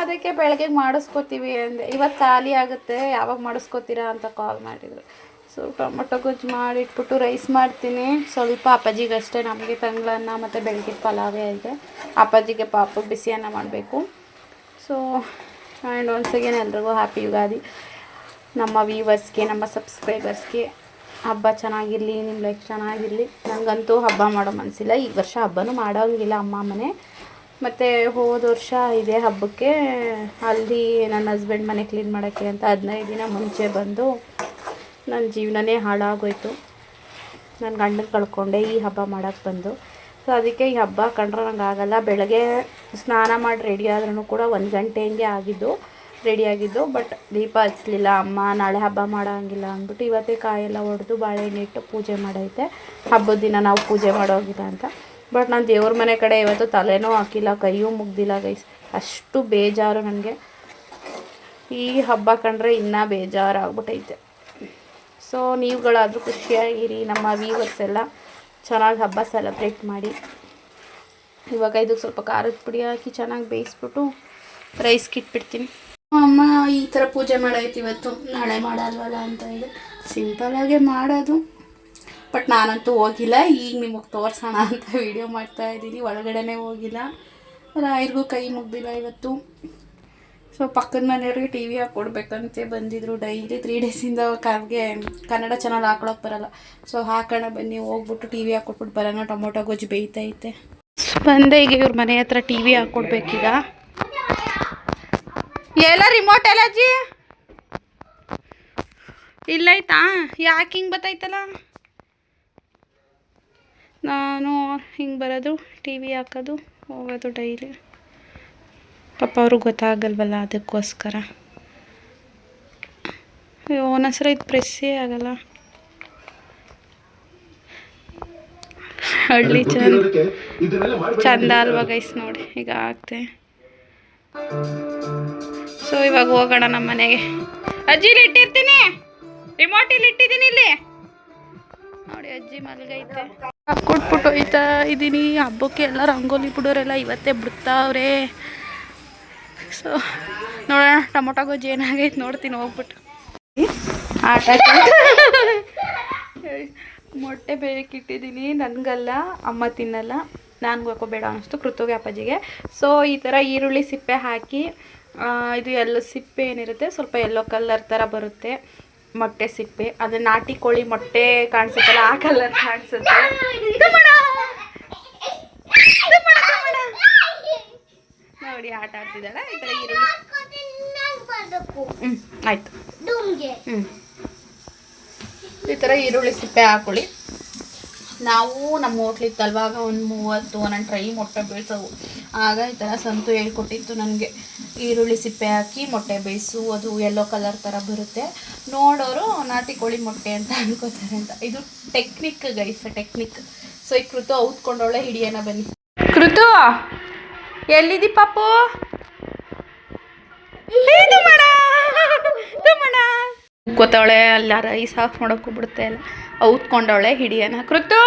ಅದಕ್ಕೆ ಬೆಳಗ್ಗೆ ಮಾಡಿಸ್ಕೋತೀವಿ ಅಂದೆ. ಇವತ್ತು ಖಾಲಿ ಆಗುತ್ತೆ, ಯಾವಾಗ ಮಾಡಿಸ್ಕೋತೀರಾ ಅಂತ ಕಾಲ್ ಮಾಡಿದರು. ಸೊ ಟೊಮೊಟೊ ಗೊಜ್ಜು ಮಾಡಿಟ್ಬಿಟ್ಟು ರೈಸ್ ಮಾಡ್ತೀನಿ. ಸ್ವಲ್ಪ ಅಪ್ಪಾಜಿಗೆ ಅಷ್ಟೇ, ನಮಗೆ ತಂಗ್ಳನ್ನ ಮತ್ತು ಬೆಳಗ್ಗೆ ಪಲಾವೇ ಇದೆ. ಅಪ್ಪಾಜಿಗೆ ಪಾಪ ಬಿಸಿ ಅನ್ನ ಮಾಡಬೇಕು. ಸೊ ಆ್ಯಂಡ್ ಒನ್ಸ್ ಅಗೇನ್ ಎಲ್ರಿಗೂ ಹ್ಯಾಪಿ ಯುಗಾದಿ. ನಮ್ಮ ವ್ಯೂವರ್ಸ್ಗೆ ನಮ್ಮ ಸಬ್ಸ್ಕ್ರೈಬರ್ಸ್ಗೆ ಹಬ್ಬ ಚೆನ್ನಾಗಿರಲಿ ನಿಮ್ಮ ಲೈಫ್ ಚೆನ್ನಾಗಿರಲಿ. ನನಗಂತೂ ಹಬ್ಬ ಮಾಡೋ ಮನಸ್ಸಿಲ್ಲ ಈ ವರ್ಷ ಹಬ್ಬನೂ ಮಾಡೋಂಗಿಲ್ಲ ಅಮ್ಮ ಮನೆ. ಮತ್ತು ಹೋದ ವರ್ಷ ಇದೆ ಹಬ್ಬಕ್ಕೆ ಅಲ್ಲಿ ನನ್ನ ಹಸ್ಬೆಂಡ್ ಮನೆ ಕ್ಲೀನ್ ಮಾಡೋಕ್ಕೆ ಅಂತ ಹದಿನೈದು ದಿನ ಮುಂಚೆ ಬಂದು ನನ್ನ ಜೀವನನೇ ಹಾಳಾಗೋಯ್ತು. ನನ್ನ ಗಂಡನ ಕಳ್ಕೊಂಡೆ ಈ ಹಬ್ಬ ಮಾಡೋಕ್ಕೆ ಬಂದು. ಸೊ ಅದಕ್ಕೆ ಈ ಹಬ್ಬ ಕಂಡ್ರೆ ನಂಗೆ ಆಗಲ್ಲ. ಬೆಳಗ್ಗೆ ಸ್ನಾನ ಮಾಡಿ ರೆಡಿ ಆದ್ರೂ ಕೂಡ ಒಂದು ಗಂಟೆ ಹಿಂಗೆ ಆಗಿದ್ದು. ರೆಡಿ ಆಗಿದ್ದು ಬಟ್ ದೀಪ ಹಚ್ಚಲಿಲ್ಲ ಅಮ್ಮ ನಾಳೆ ಹಬ್ಬ ಮಾಡೋಂಗಿಲ್ಲ ಅಂದ್ಬಿಟ್ಟು ಇವತ್ತೇ ಕಾಯೆಲ್ಲ ಒಡೆದು ಬಾಳೆಹಣ್ಣು ಇಟ್ಟು ಪೂಜೆ ಮಾಡೈತೆ. ಹಬ್ಬದ ದಿನ ನಾವು ಪೂಜೆ ಮಾಡೋಗಿಲ್ಲ ಅಂತ. ಬಟ್ ನಾನು ದೇವ್ರ ಮನೆ ಕಡೆ ಇವತ್ತು ತಲೆನೂ ಹಾಕಿಲ್ಲ, ಕೈಯೂ ಮುಗ್ದಿಲ್ಲ ಗೈಸ್ ಅಷ್ಟು ಬೇಜಾರು ನನಗೆ. ಈ ಹಬ್ಬ ಕಂಡ್ರೆ ಇನ್ನೂ ಬೇಜಾರಾಗ್ಬಿಟ್ಟೈತೆ ಸೊ ನೀವುಗಳಾದರೂ ಖುಷಿಯಾಗಿರಿ. ನಮ್ಮ ವೀವರ್ಸ್ ಎಲ್ಲ ಚೆನ್ನಾಗಿ ಹಬ್ಬ ಸೆಲೆಬ್ರೇಟ್ ಮಾಡಿ. ಇವಾಗ ಇದಕ್ಕೆ ಸ್ವಲ್ಪ ಖಾರದ ಪುಡಿ ಹಾಕಿ ಚೆನ್ನಾಗಿ ಬೇಯಿಸ್ಬಿಟ್ಟು ರೈಸ್ಗೆ ಇಟ್ಬಿಡ್ತೀನಿ ಅಮ್ಮ, ಈ ಥರ ಪೂಜೆ ಮಾಡೈತಿ ಇವತ್ತು. ನಾಳೆ ಮಾಡಲ್ವಲ್ಲ ಅಂತ ಹೇಳಿ ಸಿಂಪಲಾಗೆ ಮಾಡೋದು. ಬಟ್ ನಾನಂತೂ ಹೋಗಿಲ್ಲ. ಈಗ ನಿಮಗೆ ತೋರಿಸೋಣ ಅಂತ ವಿಡಿಯೋ ಮಾಡ್ತಾ ಇದ್ದೀನಿ. ಒಳಗಡೆನೇ ಹೋಗಿಲ್ಲ. ರಾಯರಿಗೂ ಕೈ ಮುಗ್ದಿಲ್ಲ ಇವತ್ತು. ಸೊ ಪಕ್ಕದ ಮನೆಯವ್ರಿಗೆ ಟಿ ವಿ ಹಾಕ್ಕೊಡ್ಬೇಕಂತೆ ಬಂದಿದ್ರು ಡೈಲಿ ತ್ರೀ ಡೇಸಿಂದ ಕಾರ್ಗೆ ಕನ್ನಡ ಚಾನಲ್ ಹಾಕೊಳಕ್ಕೆ ಬರಲ್ಲ. ಸೊ ಹಾಕೋಣ ಬನ್ನಿ. ಹೋಗ್ಬಿಟ್ಟು ಟಿ ವಿ ಹಾಕ್ಕೊಟ್ಬಿಟ್ಟು ಬರೋಣ. ಟೊಮೊಟೊ ಗೊಜ್ಜು ಬೇಯ್ತೈತೆ. ಬಂದೆ ಈಗ ಇವ್ರ ಮನೆ ಹತ್ರ ಟಿ ವಿ ಹಾಕ್ಕೊಡ್ಬೇಕೀಗ ಎಲ್ಲ ರಿಮೋಟ್ ಎಲ್ಲ ಅಜ್ಜಿ? ಇಲ್ಲೈತಾ ಯಾಕೆ ಹಿಂಗೆ ಬತ್ತೈತಲ್ಲ? ನಾನು ಹಿಂಗೆ ಬರೋದು ಟಿ ವಿ ಹಾಕೋದು, ಹೋಗೋದು ಡೈಲಿ ಪಾಪ ಅವ್ರಿಗೆ ಗೊತ್ತಾಗಲ್ವಲ್ಲ ಅದಕ್ಕೋಸ್ಕರ. ಒಂದೊಂದ್ಸಲ ಇದು ಪ್ರೆಸ್ಸೇ ಆಗಲ್ಲ. ಹಳ್ಳಿ ಚಂದ ಚಂದ ಅಲ್ವಾ ಗೈಸ್ ನೋಡಿ, ಈಗ ಆಗ್ತೆ. ಸೊ ಇವಾಗ ಹೋಗೋಣ ನಮ್ಮ ಮನೆಗೆ. ಅಜ್ಜಿ ಇಟ್ಟಿರ್ತೀನಿ. ರಿಮೋಟ್ ಇಲ್ಲಿ ಇಟ್ಟಿದ್ದೀನಿ ಇಲ್ಲಿ. ನೋಡಿ ಅಜ್ಜಿ ಮಲ್ಗೈತೆ. ಕೊಟ್ಬಿಟ್ಟು ಹೋಯ್ತಾ ಇದ್ದೀನಿ. ಹಬ್ಬಕ್ಕೆ ಎಲ್ಲ ರಂಗೋಲಿ ಬಿಡೋರೆಲ್ಲ ಇವತ್ತೇ ಬಿಡ್ತಾವ್ರೆ. ಸೊ ನೋಡೋಣ ಟೊಮೊಟೊ ಗೊಜ್ಜಿ ಏನಾಗೈತೆ ನೋಡ್ತೀನಿ ಹೋಗ್ಬಿಟ್ಟು. ಆಟ ಮೊಟ್ಟೆ ಬೇಕಿಟ್ಟಿದ್ದೀನಿ ಇಟ್ಟಿದ್ದೀನಿ ನನಗಲ್ಲ ಅಮ್ಮ ತಿನ್ನಲ್ಲ. ನಾನು ಹೋಗೋ ಬೇಡ ಅನಿಸ್ತು ಕೃತೋಗಿ ಅಪ್ಪಾಜಿಗೆ. ಸೊ ಈ ಥರ ಈರುಳ್ಳಿ ಸಿಪ್ಪೆ ಹಾಕಿ ಇದು ಎಲ್ಲ ಸಿಪ್ಪೆ ಏನಿರುತ್ತೆ ಸ್ವಲ್ಪ ಎಲ್ಲೋ ಕಲರ್ ಥರ ಬರುತ್ತೆ ಮೊಟ್ಟೆ ಸಿಪ್ಪೆ. ಅದು ನಾಟಿ ಕೋಳಿ ಮೊಟ್ಟೆ ಕಾಣಿಸುತ್ತಲ್ಲ ಆ ಕಲರ್ ಕಾಣಿಸುತ್ತೆ. ನೋಡಿ ಆಟ ಆಡ್ತಿದ್ದಾಳೆ. ಈ ಥರ ಈರುಳ್ಳಿ. ಹ್ಞೂ ಆಯಿತು. ಹ್ಞೂ ಈ ಥರ ಈರುಳ್ಳಿ ಸಿಪ್ಪೆ ಹಾಕೊಳ್ಳಿ. ನಾವು ನಮ್ಮ ಹೋಟ್ಲಿತ್ತಲ್ವಾಗ ಒಂದು ಮೂವತ್ತು ಒಂದೊಂದು ಟ್ರೈ ಮೊಟ್ಟೆ ಬೇಯಿಸೋವು ಆಗ ಈ ಥರ ಸಂತು ಹೇಳ್ಕೊಟ್ಟಿತ್ತು ನನಗೆ. ಈರುಳ್ಳಿ ಸಿಪ್ಪೆ ಹಾಕಿ, ಮೊಟ್ಟೆ ಬೇಯಿಸು, ಅದು ಯೆಲ್ಲೋ ಕಲರ್ ಥರ ಬರುತ್ತೆ. ನೋಡೋರು ನಾಟಿ ಕೋಳಿ ಮೊಟ್ಟೆ ಅಂತ ಅನ್ಕೋತಾರೆ ಅಂತ. ಇದು ಟೆಕ್ನಿಕ್ ಗೈಸ್ ಟೆಕ್ನಿಕ್ ಸೊ ಈ ಕೃತು ಔತ್ಕೊಂಡವಳೆ ಹಿಡಿಯೋಣ ಬನ್ನಿ. ಕೃತು, ಎಲ್ಲಿದಿ ಪಾಪು? ಕೂತವಳೆ ಅಲ್ಲ ರೈಸ್ ಆಫ್ ಮಾಡೋಕ್ಕೂ ಬಿಡುತ್ತೆ ಅಲ್ಲ ಔತ್ಕೊಂಡವಳೆ ಹಿಡಿಯೋಣ ಕೃತು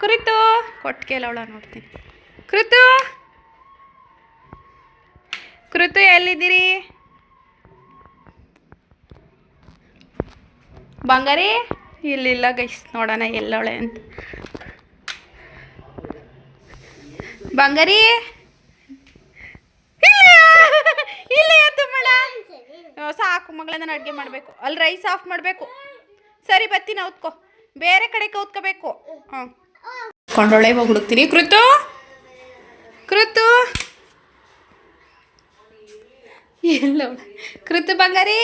ಕೃತು ಕೊಟ್ಕೇಲವಳ ನೋಡ್ತೀನಿ. ಕೃತು ಕೃತು ಎಲ್ಲಿದ್ದೀರಿ? ಬಂಗಾರಿ? ಇಲ್ಲಿಲ್ಲ ಗೈಸ್ ನೋಡೋಣ ಎಲ್ಲೋಳೆ ಅಂತ. ಬಂಗಾರಿ? ಇಲ್ಲ ಸಾಕು ಮಗಳ ಅಡುಗೆ ಮಾಡಬೇಕು. ಅಲ್ಲಿ ರೈಸ್ ಆಫ್ ಮಾಡಬೇಕು. ಸರಿ, ಬತ್ತೀನಿ ಉತ್ಕೊ. ಬೇರೆ ಕಡೆ ಕೌತ್ಕೋಬೇಕು. ಹಾಂ ಕೊಂಡೊಳೆ ಹೋಗಿ ಕೃತು? ಕೃತು? ಎಲ್ಲ. ಕೃತು ಬಂಗಾರಿ.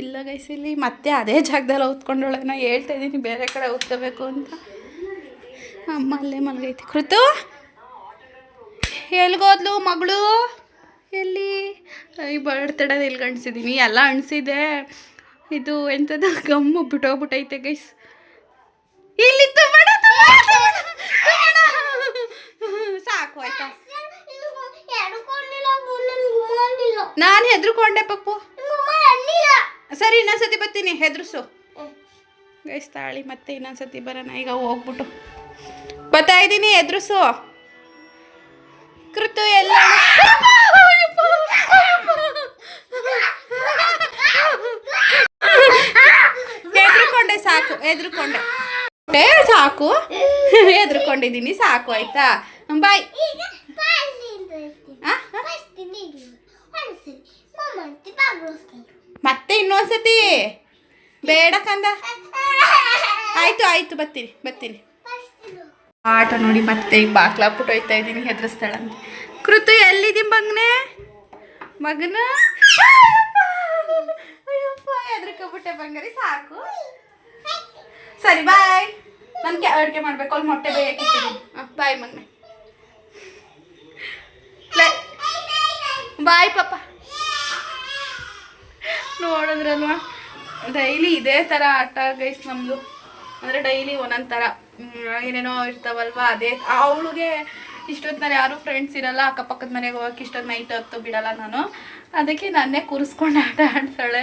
ಇಲ್ಲ ಗೈಸ್ ಇಲ್ಲಿ ಮತ್ತೆ ಅದೇ ಜಾಗದಲ್ಲಿ ಔತ್ಕೊಂಡೊಳೆ ನಾ ಹೇಳ್ತಾ ಇದ್ದೀನಿ, ಬೇರೆ ಕಡೆ ಔತ್ಕೋಬೇಕು ಅಂತ. ಅಮ್ಮ ಅಲ್ಲೇ ಮಲಗೈತಿ. ಕೃತು ಎಲ್ಗೋದ್ಲು ಮಗಳು? ಎಲ್ಲಿ? ಈ ಬರ್ತಡದ ಎಲ್ಲಿ ಅಣಿಸಿದ್ದೀನಿ ಎಲ್ಲ ಅಣಿಸಿದೆ ಇದು ಎಂಥದ್ದು ಗಮ್ಮು ಬಿಟ್ಟೋಗ್ಬಿಟ್ಟೈತೆ ಗೈಸ್ ಇಲ್ಲಿ ಸಾಕು, ಆಯ್ತಾ? ನಾನು ಹೆದ್ರುಕೊಂಡೆ ಪಪ್ಪು. ಸರಿ ಇನ್ನೊಂದ್ಸತಿ ಬರ್ತೀನಿ. ಹೆದ್ರಿಸು. ಗೈಸ್ ತಾಳಿ ಮತ್ತೆ ಇನ್ನೊಂದ್ಸತಿ ಬರೋಣ. ಈಗ ಹೋಗ್ಬಿಟ್ಟು. ಬರ್ತಾ ಇದ್ದೀನಿ ಎದುರಿಸು ಕೃತು ಎಲ್ಲ ಹೆದ್ರಕೊಂಡೆ ಸಾಕು ಹೆದ್ರಕೊಂಡೆ. ಏ, ಸಾಕು. ಎದ್ರುಕೊಂಡಿದ್ದೀನಿ ಸಾಕು ಆಯ್ತಾ? ಬಾಯ್? ಮತ್ತೆ ಇನ್ನೊಂದ್ಸತಿ? ಬೇಡ ಕಂದ. ಆಯ್ತು ಆಯ್ತು ಬರ್ತೀನಿ ಬರ್ತೀನಿ. ಆಟ ನೋಡಿ ಮತ್ತೆ ಈಗ ಬಾಕ್ಲ ಹಾಕ್ಬಿಟ್ಟು ಹೋಯ್ತಾ ಇದ್ದೀನಿ ಹೆದರಿಸ್ತಾಳ ಕೃತು ಎಲ್ಲಿದ್ದೀನಿ ಮಗನೇ? ಮಗನ? ಹೆದ್ರಕ ಬಿಟ್ಟೆ ಬಂಗಾರಿ ಸಾಕು. ಸರಿ ಬಾಯ್. ನನ್ಗೆ ಅಡುಗೆ ಮಾಡ್ಬೇಕು ಅಲ್ಲಿ ಮೊಟ್ಟೆ ಬೇಯಕ್ಕೆ ಬಾಯ್. ಮಗನೆ. ಬಾಯ್ ಪಾಪ. ನೋಡಿದ್ರಲ್ವ? ಡೈಲಿ ಇದೇ ಥರ ಆಟ ಗೈಸ್ ನಮ್ಮದು ಅಂದರೆ ಡೈಲಿ ಒಂದೊಂದು ಥರ ಏನೇನೋ ಇರ್ತಾವಲ್ವ, ಅದೇ. ಅವಳಿಗೆ ಇಷ್ಟೊತ್ತಿನಲ್ಲಿ ಯಾರೂ ಫ್ರೆಂಡ್ಸ್ ಇರಲ್ಲ, ಅಕ್ಕಪಕ್ಕದ ಮನೆಗೆ ಹೋಗಕ್ಕೆ ಇಷ್ಟೊತ್ತು ನೈಟ್ ಹೊತ್ತು ಬಿಡಲ್ಲ ನಾನು. ಅದಕ್ಕೆ ನನ್ನೇ ಕೂರಿಸ್ಕೊಂಡು ಆಟ ಆಡ್ತಾಳೆ.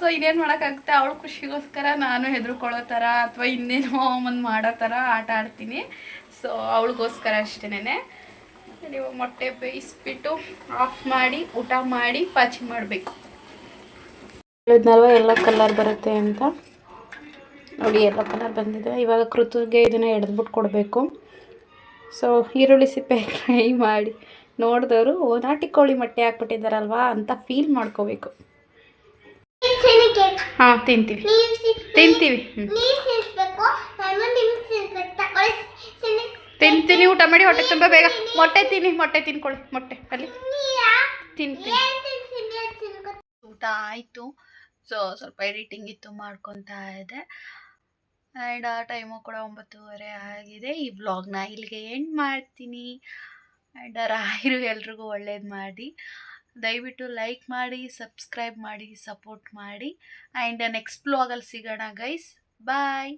ಸೊ ಇನ್ನೇನು ಮಾಡೋಕ್ಕಾಗುತ್ತೆ? ಅವಳ ಖುಷಿಗೋಸ್ಕರ ನಾನು ಹೆದರ್ಕೊಳ್ಳೋ ಥರ ಅಥವಾ ಇನ್ನೇನೋ ಒಂದು ಮಾಡೋ ಥರ ಆಟ ಆಡ್ತೀನಿ. ಸೊ ಅವಳಿಗೋಸ್ಕರ ಅಷ್ಟೇನೆ ನೀವು ಮೊಟ್ಟೆ ಬೇಯಿಸ್ಬಿಟ್ಟು ಆಫ್ ಮಾಡಿ ಊಟ ಮಾಡಿ ಪಾಚಿ ಮಾಡಬೇಕು. ಹೇಳಿದ್ನಲ್ವ ಎಲ್ಲ ಕಲರ್ ಬರುತ್ತೆ ಅಂತ? ನೋಡಿ ಎಲ್ಲ ಕಲರ್ ಬಂದಿದೆ. ಇವಾಗ ಕೃತುಗೆ ಇದನ್ನು ಎಡೆದ್ಬಿಟ್ಟು ಕೊಡಬೇಕು. ಸೊ ಈರುಳ್ಳಿ ಸಿಪ್ಪೆ ಫ್ರೈ ಮಾಡಿ. ನೋಡಿದವರು ನಾಟಿ ಕೋಳಿ ಮೊಟ್ಟೆ ಹಾಕ್ಬಿಟ್ಟಿದ್ದಾರಲ್ವಾ ಅಂತ ಫೀಲ್ ಮಾಡ್ಕೋಬೇಕು. ಹಾಂ ತಿಂತೀವಿ. ತಿಂತೀವಿ. ಹ್ಞೂ ತಿಂತೀನಿ ಊಟ ಮಾಡಿ ಹೊಟ್ಟೆ ತುಂಬ ಬೇಗ. ಮೊಟ್ಟೆ ತಿನ್ನಿ ಮೊಟ್ಟೆ ತಿನ್ಕೊಳ್ಳಿ ಮೊಟ್ಟೆ ಅಲ್ಲಿ. ತಿಂತೀನಿ ಊಟ ಆಯಿತು. ಸೊ ಸ್ವಲ್ಪ ಎಡಿಟಿಂಗ್ ಇತ್ತು ಮಾಡ್ಕೊತಾ ಇದೆ ಆ್ಯಂಡ್ ಆ ಟೈಮು ಕೂಡ ಒಂಬತ್ತುವರೆ ಆಗಿದೆ. ಈ ವ್ಲಾಗ್ನ ಇಲ್ಲಿಗೆ ಎಂಡ್ ಮಾಡ್ತೀನಿ. ಆ್ಯಂಡ್ ರಾಯರು ಎಲ್ರಿಗೂ ಒಳ್ಳೇದು ಮಾಡಿ. ದಯವಿಟ್ಟು ಲೈಕ್ ಮಾಡಿ ಸಬ್ಸ್ಕ್ರೈಬ್ ಮಾಡಿ ಸಪೋರ್ಟ್ ಮಾಡಿ. ಆ್ಯಂಡ್ ನೆಕ್ಸ್ಟ್ ವ್ಲಾಗಲ್ಲಿ ಸಿಗೋಣ ಗೈಸ್ ಬಾಯ್